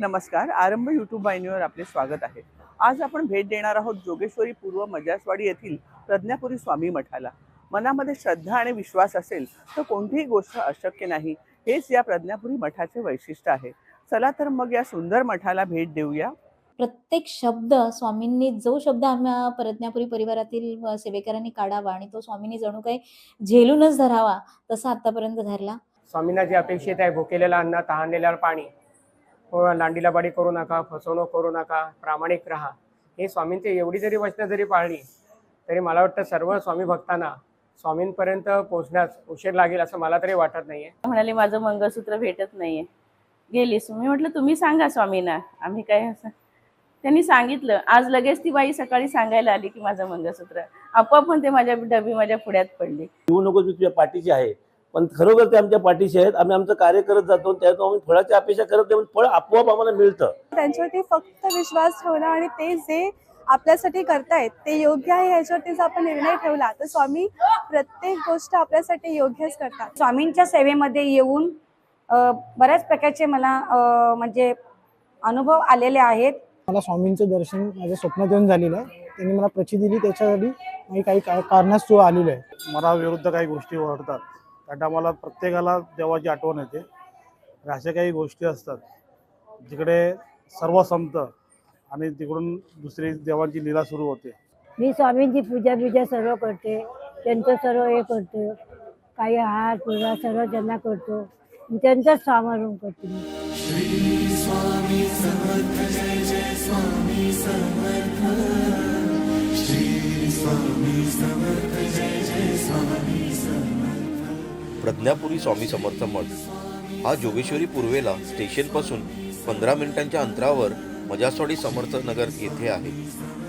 नमस्कार आरंभ यूट्यूब वाहिनीवर आपले स्वागत आहे. आज आपण भेट देणार आहोत जोगेश्वरी पूर्व मजासवाडी येथील प्रज्ञापुरी स्वामी मठाला. मनामध्ये श्रद्धा आणि विश्वास असेल तर कोणतीही गोष्ट अशक्य नाही. हेच या प्रज्ञापुरी मठाचे वैशिष्ट्य आहे. चला तर मग या सुंदर मठाला भेट देऊया. प्रत्येक शब्द स्वामींनी जो शब्द आम्हा प्रज्ञापुरी परिवारातील सेवेकरांनी काढावा आणि तो स्वामींनी जणू काही झेलूनच धरावा तसा आतापर्यंत धरला. स्वामींना जे अपेक्षित आहे भुकेलेलं अन्न तहानलेल्यावर पाणी लांडीला बाडी करू नका फसवणूक करू नका प्रामाणिक राहा. हे स्वामींची एवढी जरी वचनं जरी पाळली तरी मला वाटतं सर्व स्वामी भक्तांना स्वामींपर्यंत पोहोचण्यास उशीर लागेल असं मला तरी वाटत नाहीये. म्हणाले माझं मंगळसूत्र भेटत नाहीये. गेलीस. मी म्हटलं तुम्ही सांगा स्वामींना. आम्ही काय असं त्यांनी सांगितलं. आज लगेच ती बाई सकाळी सांगायला आली की माझं मंगळसूत्र. आपोआप पण ते माझ्या डबी माझ्या पुढ्यात पडली. येऊ नको मी तुझ्या पाठीशी आहे. पण खरोखर ते आमच्या पाठीशी आहेत. आम्ही आमचं कार्य करत जातो त्यातून आम्ही फळाची अपेक्षा करत नाही पण फळ आपोआप आम्हाला मिळतं. त्यांच्यावरती फक्त विश्वास ठेवला आणि ते जे आपल्यासाठी करतायत ते योग्य आहे ह्याच्यावरती जर आपण निर्णय ठेवला तर स्वामी प्रत्येक गोष्ट आपल्यासाठी योग्यच करतात. स्वामींच्या सेवेमध्ये येऊन बऱ्याच प्रकारचे मला म्हणजे अनुभव आलेले आहेत. मला स्वामींचं दर्शन माझ्या स्वप्नात येऊन झालेलं आहे. त्यांनी मला प्रचिती दिली त्याच्यासाठी मी काही का- कारणास्तव आलेलो आहे मला विरुद्ध काही गोष्टी ओढतात त्या टायमाला प्रत्येकाला देवाची आठवण येते. अशा काही गोष्टी असतात जिकडे सर्व संपतं आणि तिकडून दुसरी देवांची लीला सुरू होते. मी स्वामींची पूजा बिजा सर्व करते त्यांचं सर्व हे करतो काही हार पूजा सर्व त्यांना करतो मी. त्यांचाच समारोह करते मी प्रज्ञापुरी स्वामी समर्थ मठ. हा जोगेश्वरी पूर्वेला स्टेशनपासून पंधरा मिनिटांच्या अंतरावर मजासवाडी समर्थ नगर येथे आहे.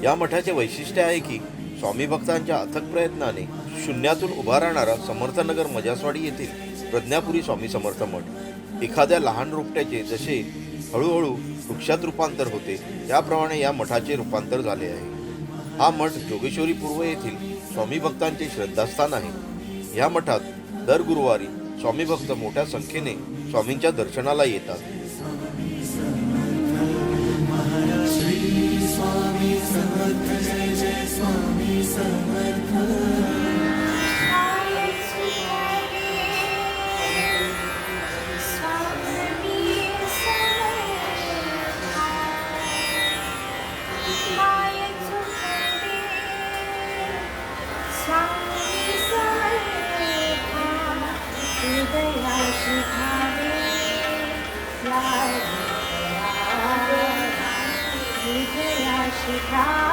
या मठाचे वैशिष्ट्य आहे की स्वामी भक्तांच्या अथक प्रयत्नाने शून्यातून उभा राहणारा समर्थनगर मजासवाडी येथील प्रज्ञापुरी स्वामी समर्थ मठ. एखाद्या लहान रोपट्याचे जसे हळूहळू वृक्षात रूपांतर होते त्याप्रमाणे या मठाचे रूपांतर झाले आहे. हा मठ जोगेश्वरी पूर्व येथील स्वामी भक्तांचे श्रद्धास्थान आहे. या मठात दर गुरुवारी स्वामी भक्त मोठ्या संख्येने स्वामींच्या दर्शनाला येतात. स्वामी শিখা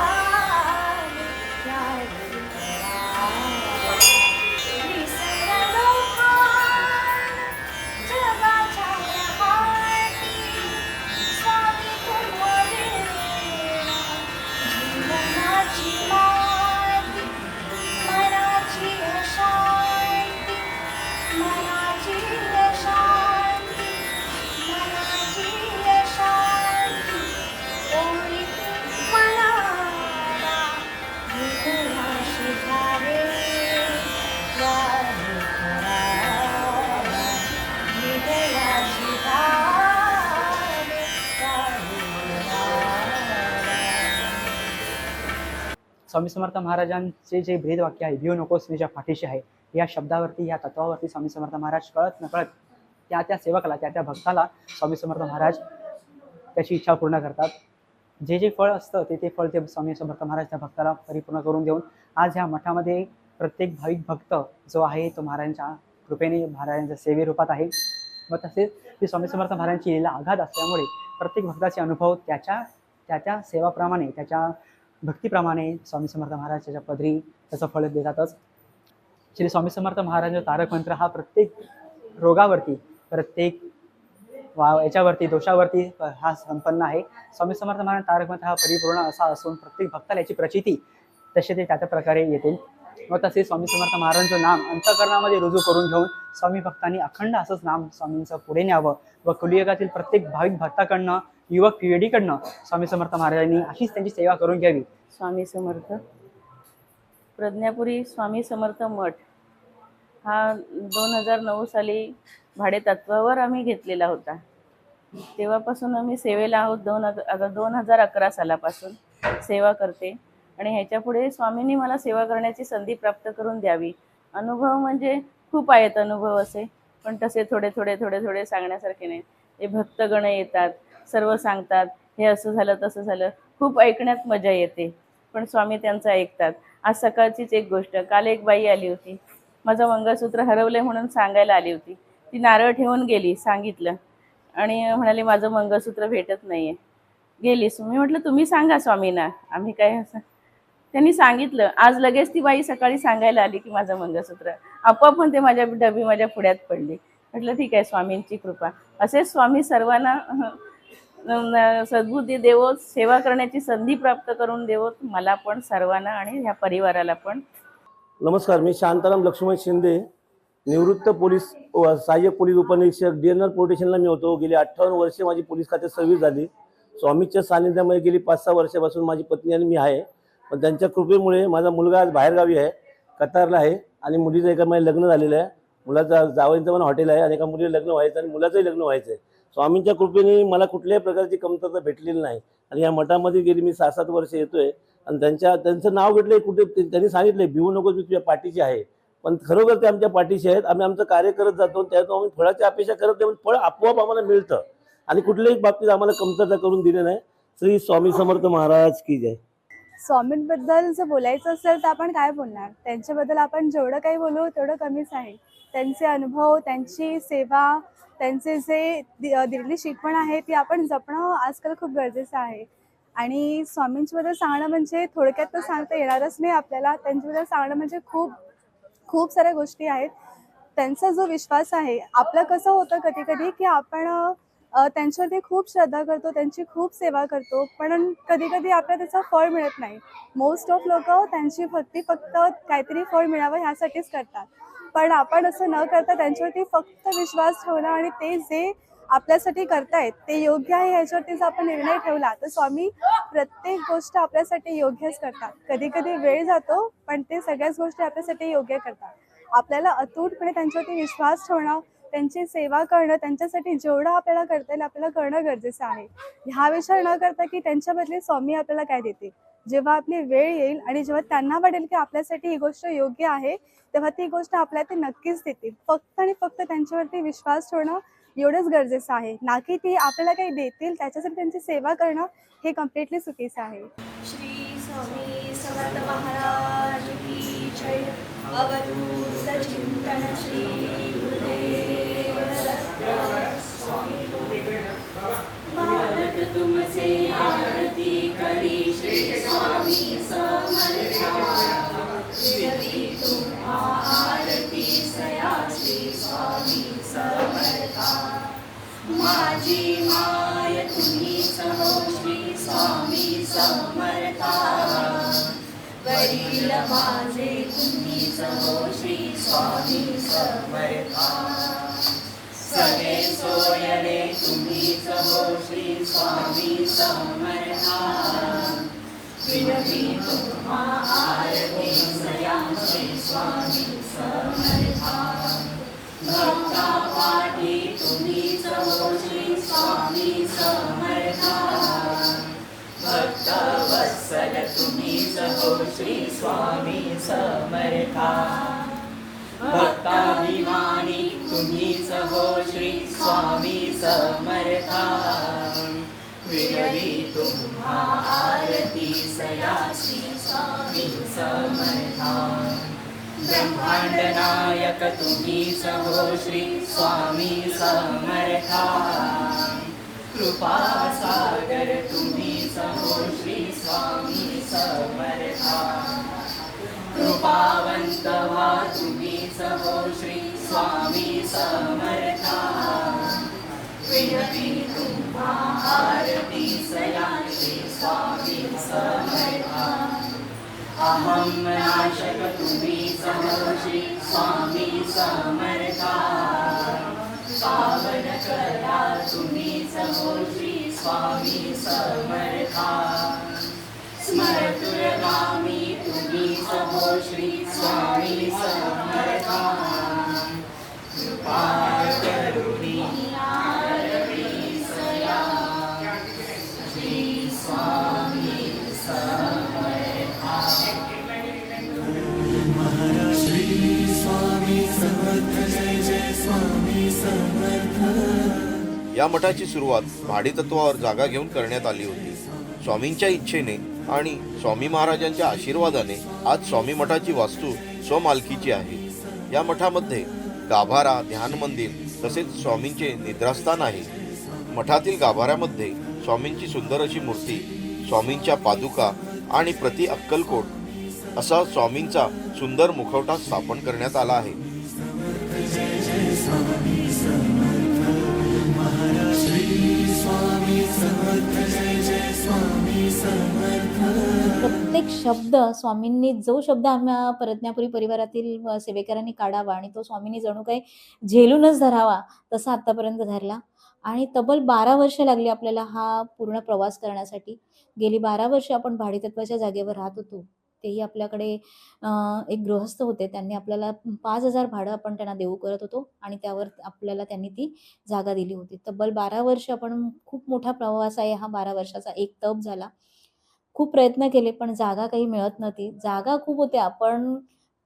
स्वामी समर्थ महाराजांचे जे भेदवाक्य आहे भिऊ नकोस मी ज्या पाठीशी आहे या शब्दावरती या तत्वावरती स्वामी समर्थ महाराज कळत नकळत त्या त्या सेवकाला त्या त्या भक्ताला स्वामी समर्थ महाराज त्याची इच्छा पूर्ण करतात. जे जे फळ असतं ते ते फळ ते स्वामी समर्थ महाराज त्या भक्ताला परिपूर्ण करून देऊन आज ह्या मठामध्ये प्रत्येक भाविक भक्त जो आहे तो महाराजांच्या कृपेने महाराजांच्या सेवेरूपात आहे. व तसेच ती स्वामी समर्थ महाराजांची लीला आघात असल्यामुळे प्रत्येक भक्ताचे अनुभव त्याच्या त्या त्या सेवाप्रमाणे त्याच्या भक्तीप्रमाणे स्वामी समर्थ महाराज त्याच्या पदरी त्याचं फळ देतातच. श्री स्वामी समर्थ महाराजांचा तारक मंत्र हा प्रत्येक रोगावरती प्रत्येक वा याच्यावरती दोषावरती हा संपन्न आहे. स्वामी समर्थ महाराज तारक मंत्र हा परिपूर्ण असा असून प्रत्येक भक्ताला याची प्रचिती तसे ते त्या त्या प्रकारे येतील. व तसेच स्वामी समर्थ महाराजांचं नाम अंतकरणामध्ये रुजू करून घेऊन स्वामी भक्तांनी अखंड असंच नाम स्वामींचं पुढे न्यावं व कुलियुगातील प्रत्येक भाविक भक्ताकडनं युवक पिढीकडनं स्वामी समर्थ महाराजांनी अशीच त्यांची सेवा करून घ्यावी. स्वामी समर्थ. प्रज्ञापुरी स्वामी समर्थ मठ हा दोन हजार नऊ साली भाडेतत्वावर आम्ही घेतलेला होता. तेव्हापासून आम्ही सेवेला आहोत दोन हजार दोन हजार अकरा सालापासून सेवा करते. आणि ह्याच्या पुढे स्वामींनी मला सेवा करण्याची संधी प्राप्त करून द्यावी. अनुभव म्हणजे खूप आहेत अनुभव असे पण तसे थोडे थोडे थोडे थोडे सांगण्यासारखे नाही. हे भक्तगण येतात सर्व सांगतात हे असं झालं तसं झालं. खूप ऐकण्यात मजा येते. पण स्वामी त्यांचं ऐकतात. आज सकाळचीच एक गोष्ट. काल एक बाई आली होती. माझं मंगळसूत्र हरवलंय म्हणून सांगायला आली होती. ती नारळ ठेवून गेली सांगितलं. आणि म्हणाली माझं मंगळसूत्र भेटत नाहीये. गेली. मी म्हटलं तुम्ही सांगा स्वामींना. आम्ही काय असं त्यांनी सांगितलं. आज लगेच ती बाई सकाळी सांगायला आली की माझं मंगळसूत्र. आपोआप पण ते माझ्या डबी माझ्या पुढ्यात पडली. म्हटलं ठीक आहे स्वामींची कृपा. असेच स्वामी सर्वांना सद्बुद्धी देवो सेवा करण्याची संधी प्राप्त करून देवो मला पण सर्वांना आणि ह्या परिवाराला पण. नमस्कार मी शांताराम लक्ष्मण शिंदे निवृत्त पोलीस व सहाय्यक पोलीस उपनिरीक्षक डी एन आर मी होतो. गेली अठ्ठावन्न वर्षे माझी पोलीस खात्यात सर्व्हिस झाली. स्वामीच्या सानिध्यामध्ये गेली पाच सहा वर्षापासून माझी पत्नी आणि मी आहे. पण त्यांच्या कृपेमुळे माझा मुलगा आज बाहेरगावी आहे कतारला आहे आणि मुलीचं एका माझे लग्न झालेलं आहे. मुलाचा जावळींचं पण हॉटेल आहे आणि एका मुलीचं लग्न व्हायचं आणि मुलाचंही लग्न व्हायचं आहे स्वामींच्या कृपेने मला कुठल्याही प्रकारची कमतरता भेटलेली नाही. आणि या मठामध्ये गेली मी सहा सात वर्ष येतोय. आणि त्यांच्या त्यांचं नाव घेतलंय कुठे त्यांनी सांगितलंय भिवू नकोस मी तुझ्या पाठीशी आहे. पण खरोखर ते आमच्या पाठीशी आहेत. आम्ही आमचं कार्य करत जातो त्यातून आम्ही फळाची अपेक्षा करत नाही फळ आपोआप आम्हाला मिळतं. आणि कुठल्याही बाबतीत आम्हाला कमतरता करून दिली नाही. श्री स्वामी समर्थ महाराज की जय. स्वामींबद्दल जर बोलायचं असेल तर आपण काय बोलणार? त्यांच्याबद्दल आपण जेवढं काही बोलू तेवढं कमीच आहे. त्यांचे अनुभव त्यांची सेवा त्यांचे जे दि- दिलेली शिकवण आहे ती आपण जपणं आजकाल खूप गरजेचं आहे. आणि स्वामींच्याबद्दल सांगणं म्हणजे थोडक्यात तर सांगता येणारच नाही आपल्याला. त्यांच्याबद्दल सांगणं म्हणजे खूप खूप साऱ्या गोष्टी आहेत. त्यांचा जो विश्वास आहे आपलं कसं होतं कधी कधी की आपण त्यांच्यावरती खूप श्रद्धा करतो त्यांची खूप सेवा करतो पण कधी कधी आपल्याला त्याचं फळ मिळत नाही. मोस्ट ऑफ लोक त्यांची भक्ती फक्त काहीतरी फळ मिळावं ह्यासाठीच करतात. पण आपण असं न करता त्यांच्यावरती फक्त विश्वास ठेवणं आणि ते जे आपल्यासाठी करतायत ते योग्य आहे ह्याच्यावरतीच आपण निर्णय ठेवला तर स्वामी प्रत्येक गोष्ट आपल्यासाठी योग्यच करतात. कधी कधी वेळ जातो पण ते सगळ्याच गोष्टी आपल्यासाठी योग्य करतात. आपल्याला अतूटपणे त्यांच्यावरती विश्वास ठेवणं त्यांची सेवा करणं त्यांच्यासाठी जेवढं आपल्याला करता येईल आपल्याला करणं गरजेचं आहे. ह्या विचार न करता की त्यांच्या स्वामी आपल्याला काय देते जेव्हा आपली वेळ येईल आणि जेव्हा त्यांना वाटेल की आपल्यासाठी ही गोष्ट योग्य आहे तेव्हा ती गोष्ट आपल्याला ते नक्कीच देतील. फक्त आणि फक्त त्यांच्यावरती विश्वास ठेवणं एवढंच गरजेचं आहे. ना की ती आपल्याला काही देतील त्याच्यासाठी त्यांची सेवा करणं हे कम्प्लिटली चुकीचं आहे. श्री स्वामी समर्थ महाराज की जय. अवधूत चिंतन श्री तुमसे आरती करी श्री स्वामी समर्था। तुम्हा आरती सया श्री स्वामी समर्था। माझी माय तुम्ही सहो श्री स्वामी समर्था। वरील माझे तुम्ही सहो श्री स्वामी समर्था। सगळे सोयरे तुम्ही हो श्री स्वामी समर्था विनती तुम्हा आरती सया श्री स्वामी समर्था भक्ता पाठी तुम्ही हो श्री स्वामी समर्था भक्त वत्सल तुम्ही हो श्री स्वामी समर्था भक्ताभिमानी तुम्ही हो श्री स्वामी समर्था. विनवी तुम्हा आरती सया श्री स्वामी समर्था. ब्रह्मांड नायक तुम्ही सहो श्री स्वामी समर्था. कृपा सागर तुम्ही सहो श्री स्वामी समर्था. कृपावंत व्हा तुम्ही सहो श्री स्वामी समर्था। विनती तुम्हा आरती सया स्वामी समर्था। अहं नाशक तुम्ही सहो श्री स्वामी समर्था। पावन करा तुम्ही सहो श्री स्वामी समर्था। स्मरतुरगामी तुम्ही सहो श्री स्वामी समर्था। या मठाची सुरुवात भाडेतत्वावर जागा घेऊन करण्यात आली होती. स्वामींच्या इच्छेने आणि स्वामी महाराजांच्या आशीर्वादाने आज स्वामी मठाची वास्तू स्वमालकीची आहे. या मठामध्ये गाभारा ध्यान मंदिर तसेच स्वामींचे निद्रास्थान आहे. मठातील गाभाऱ्यामध्ये स्वामींची सुंदर अशी मूर्ती स्वामींच्या पादुका आणि प्रति अक्कलकोट असा स्वामींचा सुंदर मुखवटा स्थापन करण्यात आला आहे. प्रत्येक शब्द स्वामींनी जो शब्द आम्हा प्रज्ञापुरी परिवारातील सेवेकरांनी काढावा आणि तो स्वामींनी जणू काही झेलूनच धरावा तसा आत्तापर्यंत धरला आणि तब्बल बारा वर्ष लागली आपल्याला हा पूर्ण प्रवास करण्यासाठी. गेली बारा वर्ष आपण भाडेतत्वाच्या जागेवर राहत होतो. तेही आपल्याकडे एक गृहस्थ होते. त्यांनी आपल्याला पाच हजार भाडं आपण त्यांना देऊ करत होतो आणि त्यावर आपल्याला त्यांनी ती जागा दिली होती. तब्बल बारा वर्ष आपण खूप मोठा प्रवास आहे. हा बारा वर्षाचा एक तप झाला. खूप प्रयत्न केले पण जागा काही मिळत नव्हती. जागा खूप होत्या पण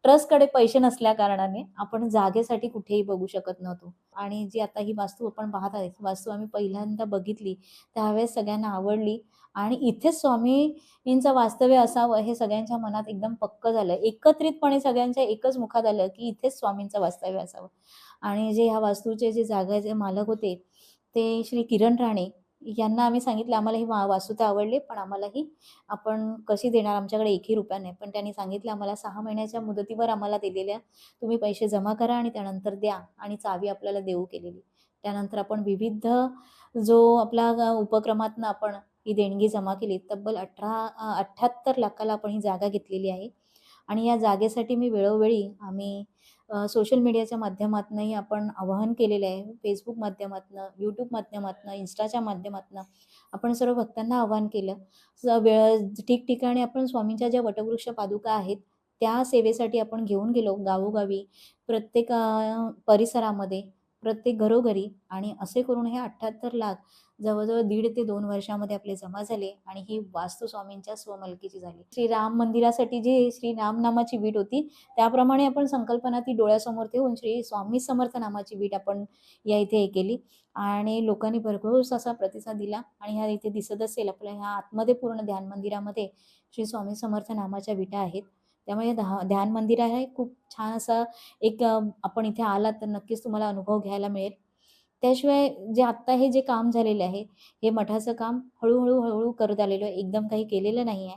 ट्रस्टकडे पैसे नसल्या कारणाने आपण जागेसाठी कुठेही बघू शकत नव्हतो. आणि जी आता ही वास्तू आपण पाहत आहे वास्तू आम्ही पहिल्यांदा बघितली त्यावेळेस सगळ्यांना आवडली. आणि इथेच स्वामींचं वास्तव्य असावं हे सगळ्यांच्या मनात एकदम पक्क झालं. एकत्रितपणे सगळ्यांच्या एकच मुखात आलं की इथेच स्वामींचं वास्तव्य असावं. आणि जे ह्या वास्तूचे जे जागेचे मालक होते ते श्री किरण राणे यांना आम्ही सांगितलं आम्हाला ही वा तर आवडली पण आम्हाला ही आपण कशी देणार? आमच्याकडे एकही रुपया नाही. पण त्यांनी सांगितलं आम्हाला सहा महिन्याच्या मुदतीवर आम्हाला दिलेल्या तुम्ही पैसे जमा करा आणि त्यानंतर द्या आणि चावी आपल्याला देऊ केलेली. त्यानंतर आपण विविध जो आपला उपक्रमातनं आपण ही देणगी जमा केली तब्बल अठरा अठ्ठ्याहत्तर लाखाला आपण ही जागा घेतलेली आहे. आणि या जागेसाठी मी वेळोवेळी आम्ही सोशल मीडियाच्या माध्यमातूनही आपण आवाहन केलेलं आहे. फेसबुक माध्यमातनं यूट्यूब माध्यमातनं इन्स्टाच्या माध्यमातनं आपण सर्व भक्तांना आवाहन केलं. वेळ ठिकठिकाणी आपण स्वामींच्या ज्या वटवृक्ष पादुका आहेत त्या सेवेसाठी आपण घेऊन गेलो गावोगावी प्रत्येक परिसरामध्ये. प्रत्येक घरोघरी आणि असे करून हे अठ्ठ्याहत्तर लाख जवळजवळ दीड ते दोन वर्षामध्ये आपले जमा झाले आणि ही वास्तू स्वामींच्या स्वमलकीची झाली. श्रीराम मंदिरासाठी जी श्री राम नामाची वीट होती त्याप्रमाणे आपण संकल्पना ती डोळ्यासमोर ठेवून श्री स्वामी समर्थ नामाची वीट आपण या इथे हे केली. आणि लोकांनी भरघोस असा प्रतिसाद दिला आणि ह्या इथे दिसत असेल आपल्या ह्या आतमध्ये पूर्ण ध्यान मंदिरामध्ये श्री स्वामी समर्थ नामाच्या विटा आहेत. त्यामुळे धा ध्यान मंदिर आहे. खूप छान असं एक आपण इथे आलात तर नक्कीच तुम्हाला अनुभव घ्यायला मिळेल. त्याशिवाय जे आत्ता हे जे काम झालेले आहे हे मठाचं काम हळूहळू हळूहळू करत आलेलो आहे. एकदम काही केलेलं नाही आहे.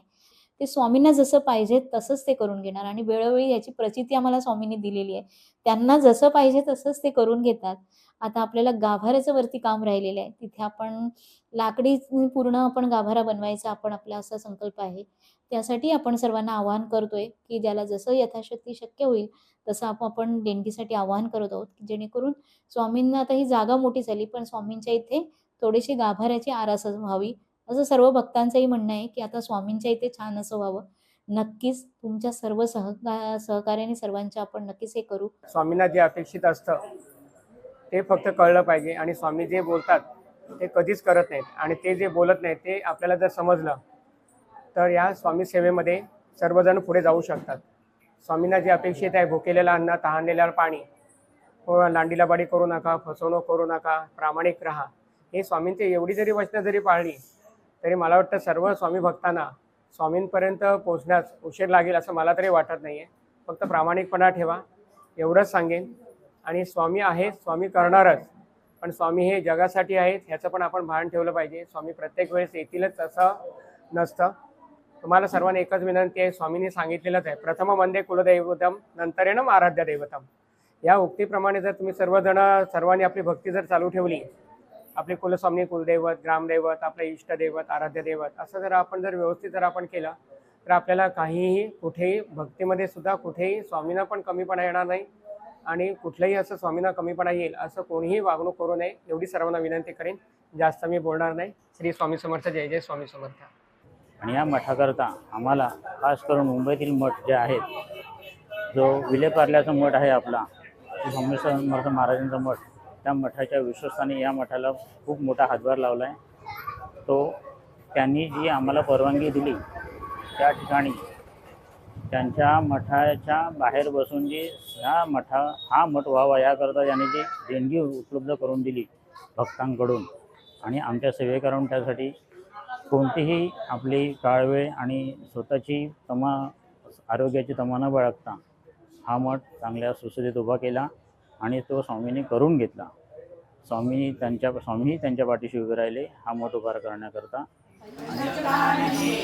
ते स्वामींना जसं पाहिजे तसंच ते करून घेणार. आणि वेळोवेळी याची प्रचिती आम्हाला स्वामींनी दिलेली आहे. त्यांना जसं पाहिजे तसंच ते करून घेतात. आता आपल्याला गाभाऱ्याचं वरती काम राहिलेलं आहे. तिथे आपण लाकडी पूर्ण आपण गाभारा बनवायचा आपण आपला असा संकल्प आहे. त्यासाठी आपण सर्वांना आवाहन करतोय की ज्याला जसं यथाशक्ती शक्य होईल तसं आप- आपण देणगीसाठी आवाहन करत आहोत जेणेकरून स्वामींना आता ही जागा मोठी झाली पण स्वामींच्या इथे थोडीशी गाभाऱ्याची आरास व्हावी. असं सर्व भक्तांचंही म्हणणं आहे की आता स्वामींच्या इथे छान असं व्हावं. नक्कीच तुमच्या सर्व सहका सहकार्याने सर्वांच्या आपण नक्कीच हे करू. स्वामींना जे अपेक्षित असतं ते फक्त कळलं पाहिजे आणि स्वामी जे बोलतात ते कधीच करत नाहीत. आणि ते जे बोलत नाहीत ते आपल्याला जर समजलं तर या स्वामी सेवेमध्ये सर्वजण पुढे जाऊ शकतात. स्वामींना जे अपेक्षित आहे भुकेलेलं अन्न तहानलेलं पाणी व लांडीला बाडी करू नका फसवणूक करू नका प्रामाणिक राहा. हे स्वामींची एवढी जरी वचनं जरी पाळली तरी मला वाटतं सर्व स्वामी भक्तांना स्वामींपर्यंत पोचण्यास उशीर लागेल असं मला तरी वाटत नाही आहे फक्त प्रामाणिकपणा ठेवा. एवढंच सांगेन. आणि स्वामी आहे स्वामी करणारच. पण स्वामी हे जगासाठी आहेत ह्याचं पण आपण भान ठेवलं पाहिजे. स्वामी प्रत्येक वेळेस येतीलच असं नसतं. तुम्हाला सर्वांना एकच विनंती आहे स्वामींनी सांगितलेलंच आहे. प्रथम मंदे कुलदैवतम नंतर येणं आराध्य दैवतम. या उक्तीप्रमाणे जर तुम्ही सर्वजण सर्वांनी आपली भक्ती जर चालू ठेवली आपले कुलस्वामी कुलदैवत ग्रामदैवत आपलं इष्टदैवत आराध्य दैवत असं जर आपण जर व्यवस्थित जर आपण केलं तर आपल्याला काहीही कुठेही भक्तीमध्ये सुद्धा कुठेही स्वामींना पण कमीपणा येणार नाही. आणि कुठलंही असं स्वामींना कमीपणा येईल असं कोणीही वागणूक करू नये एवढी सर्वांना विनंती करेन. जास्त मी बोलणार नाही. श्री स्वामी समर्थ जय जय स्वामी समर्थ. आणि या मठाकरता आम्हाला खास करून मुंबईतील मठ जे आहेत जो विलेपार्ल्याचा मठ आहे आपला श्री स्वामी समर्थ महाराजांचा मठ त्या मठाच्या विश्वस्ताने या मठाला खूप मोठा हातभार लावला आहे. तो त्यांनी जी आम्हाला परवानगी दिली त्या ठिकाणी त्यांच्या मठाच्या बाहेर बसून जी ह्या मठा हा मठ व्हावा याकरता त्यांनी जी देणगी उपलब्ध करून दिली भक्तांकडून आणि आमच्या सेवेकरून त्यासाठी कोणतीही आपली काळवेळ आणि स्वतःची तमा आरोग्याची तमा न बाळगता हा मठ चांगल्या सुसज्जित उभा केला. आणि तो स्वामींनी करून घेतला. स्वामीनी त्यांच्या स्वामीही त्यांच्या पाठीशी उभे राहिले. हा मोठोपार करण्याकरता. आणि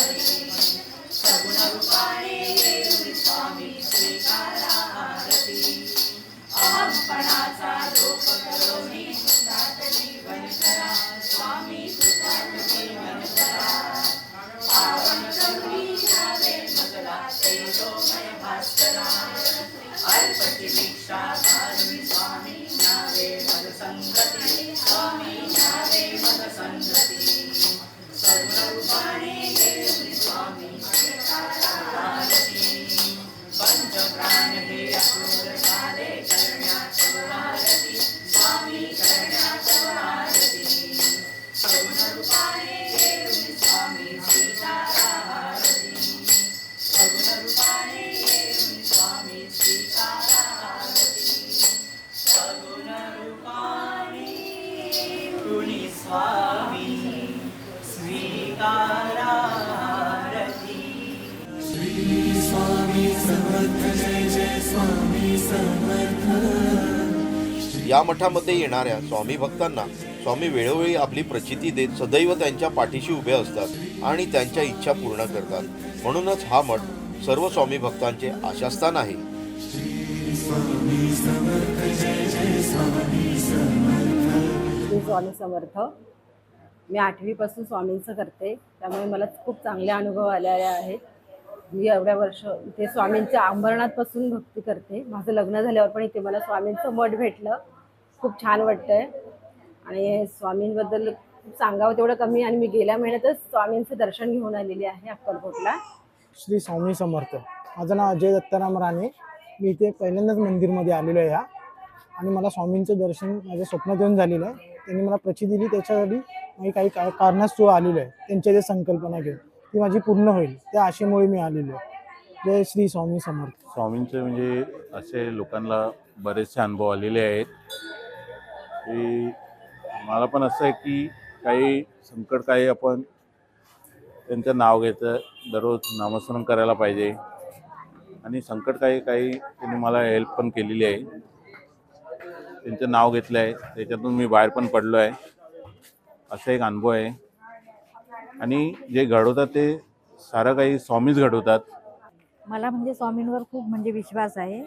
मठामध्ये येणाऱ्या स्वामी भक्तांना स्वामी वेळोवेळी आपली प्रचिती देत सदैव त्यांच्या पाठीशी उभे असतात आणि त्यांच्या इच्छा पूर्ण करतात. म्हणूनच हा मठ सर्व स्वामी भक्तांचे आशास्थान आहे. स्वामी समर्थ. मी आठवीपासून स्वामींचं करते. त्यामुळे मला खूप चांगले अनुभव आलेले आहेत. मी एवढ्या वर्ष इथे स्वामींच्या अंबरनाथपासून भक्ती करते. माझं लग्न झाल्यावर पण इथे मला स्वामींचं मठ भेटलं. खूप छान वाटतंय. आणि स्वामींबद्दल खूप सांगावं तेवढं कमी आणि मी गेल्या महिन्यातच स्वामींचं दर्शन घेऊन आलेली आहे अक्कलकोटला. श्री स्वामी समर्थ. माझं नाव अजय दत्ताराम राणे. मी इथे पहिल्यांदाच मंदिरमध्ये आलेलो आहे ह्या आणि मला स्वामींचं दर्शन माझ्या स्वप्नात येऊन झालेलं आहे. त्यांनी मला प्रचिती दिली त्याच्यासाठी मी काही का कारणास्तव आलेलो आहे. त्यांच्या ते संकल्पना घेऊन ती माझी पूर्ण होईल. त्या आशेमुळे मी आलेलो आहे. जय श्री स्वामी समर्थ. स्वामींचे म्हणजे असे लोकांना बरेचसे अनुभव आलेले आहेत. की मला पण असं आहे की काही संकट काही आपण त्यांचं नाव घ्यायचं दररोज नामस्मरण करायला पाहिजे. आणि संकट काही काही त्यांनी मला हेल्प पण केलेली आहे. त्यांचं नाव घेतलं आहे. त्याच्यातून मी बाहेर पण पडलो आहे. असा एक अनुभव आहे. आणि जे घडवतात ते सारं काही स्वामीच घडवतात. मला म्हणजे स्वामींवर खूप म्हणजे विश्वास आहे.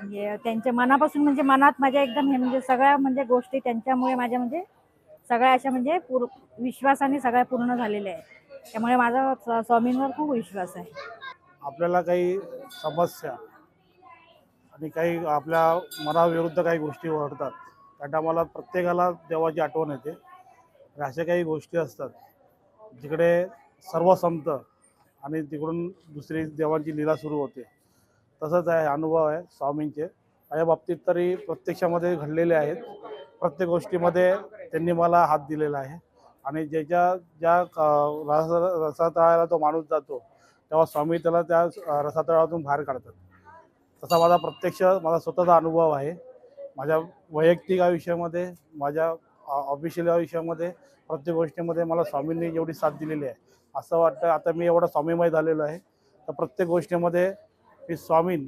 म्हणजे त्यांच्या मनापासून म्हणजे मनात माझ्या एकदम हे म्हणजे सगळ्या म्हणजे गोष्टी त्यांच्यामुळे माझ्या म्हणजे सगळ्या अशा म्हणजे पूर विश्वासाने सगळ्या पूर्ण झालेल्या आहे त्यामुळे माझा स्वामींवर खूप विश्वास आहे. आपल्याला काही समस्या आणि काही आपल्या मनाविरुद्ध काही गोष्टी घडतात त्या मला प्रत्येकाला देवाची आठवण येते. अशा काही गोष्टी असतात जिकडे सर्व संपतं आणि तिकडून दुसरी देवांची लीला सुरू होते. तसंच आहे अनुभव आहे स्वामींचे. माझ्या बाबतीत तरी प्रत्यक्षामध्ये घडलेले आहेत. प्रत्येक गोष्टीमध्ये त्यांनी मला हात दिलेला आहे. आणि ज्याच्या ज्या रस रसातळाला तो माणूस जातो तेव्हा स्वामी त्याला त्या रसातळातून बाहेर काढतात. तसा माझा प्रत्यक्ष माझा स्वतःचा अनुभव आहे. माझ्या वैयक्तिक आयुष्यामध्ये माझ्या ऑफिशियल आयुष्यामध्ये प्रत्येक गोष्टीमध्ये मला स्वामींनी जेवढी साथ दिलेली आहे. असं वाटतं आता मी एवढा स्वामीमय झालेलो आहे. तर प्रत्येक गोष्टीमध्ये मी स्वामीन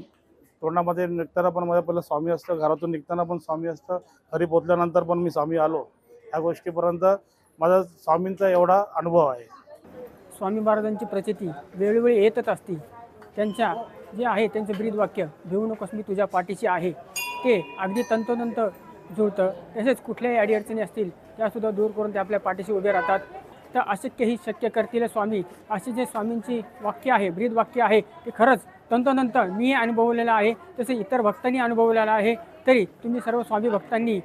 तोंडामध्ये निघताना पण माझ्या पहिलं स्वामी असतं घरातून निघताना पण स्वामी असतं घरी पोचल्यानंतर पण मी स्वामी आलो. ह्या गोष्टीपर्यंत माझा स्वामींचा एवढा अनुभव आहे. स्वामी महाराजांची प्रचिती वेळोवेळी येतच असते. त्यांच्या जे आहे त्यांचं ब्रीद वाक्य भिवू नकोस मी तुझ्या पाठीशी आहे. ते अगदी तंतोतंत जुळतं. तसेच कुठल्याही अडीअडचणी असतील त्यासुद्धा दूर करून ते आपल्या पाठीशी उभे राहतात. तर अशक्यही शक्य करतील स्वामी. असे जे स्वामींची वाक्य आहे ब्रीद वाक्य आहे ते खरंच तंतोतंत मी अनुभवलेलं आहे तसे इतर भक्तांनी अनुभवलेलं आहे तरी तुम्ही सर्व स्वामी भक्तांनी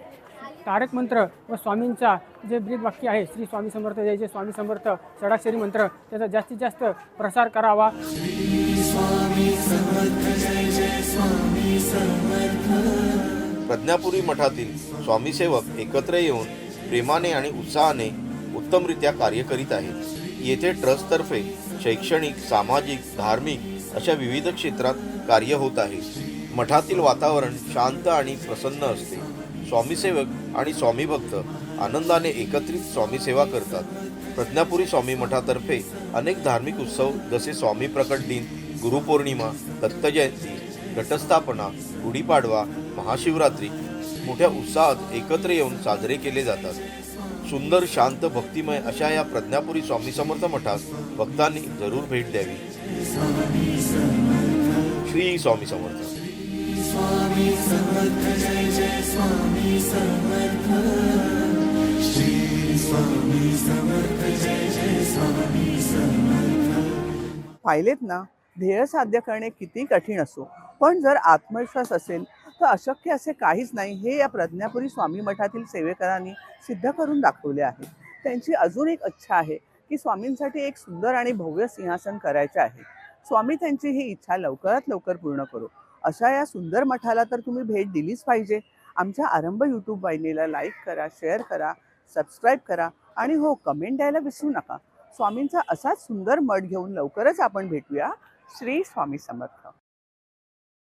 तारक मंत्र व स्वामींचा जे ब्रीद वाक्य आहे श्री स्वामी समर्थ जय जय स्वामी समर्थ षडाक्षरी मंत्र त्याचा जास्तीत जास्त प्रसार करावा. प्रज्ञापुरी मठातील स्वामीसेवक एकत्र येऊन प्रेमाने आणि उत्साहाने उत्तमरित्या कार्य करीत आहेत येथे ट्रस्टतर्फे शैक्षणिक सामाजिक धार्मिक अशा विविध क्षेत्रात कार्य होत आहे. मठातील वातावरण शांत आणि प्रसन्न असते. स्वामीसेवक आणि स्वामीभक्त आनंदाने एकत्रित स्वामीसेवा करतात. प्रज्ञापुरी स्वामी मठातर्फे अनेक धार्मिक उत्सव जसे स्वामी प्रकट दिन गुरुपौर्णिमा दत्तजयंती घटस्थापना गुढीपाडवा महाशिवरात्री मोठ्या उत्साहात एकत्र येऊन साजरे केले जातात. सुंदर शांत भक्तिमय अशा या प्रज्ञापुरी स्वामी समर्थ मठास भक्तांनी जरूर भेट द्यावी. श्री स्वामी समर्थ. स्वामी समर्थ जय जय स्वामी समर्थ श्री स्वामी समर्थ जय जय स्वामी समर्थ पाहिलेत ना ध्येय साध्य करणे किती कठीण असो पण जर आत्मविश्वास असेल तर अशक्य असे काहीच नाही हे या प्रज्ञापुरी स्वामी मठातील सेवेकरांनी सिद्ध करून दाखवले आहे. त्यांची अजून एक इच्छा आहे की स्वामींसाठी एक सुंदर आणि भव्य सिंहासन करायचे आहे. स्वामी त्यांची ही इच्छा लवकरात लवकर पूर्ण करू. अशा या सुंदर मठाला तर तुम्ही भेट दिलीच पाहिजे. आमच्या आरंभ यूट्यूब वाहिनीला लाईक करा शेअर करा सबस्क्राईब करा आणि हो कमेंट द्यायला विसरू नका. स्वामींचा असाच सुंदर मठ घेऊन लवकरच आपण भेटूया. श्री स्वामी समर्थ.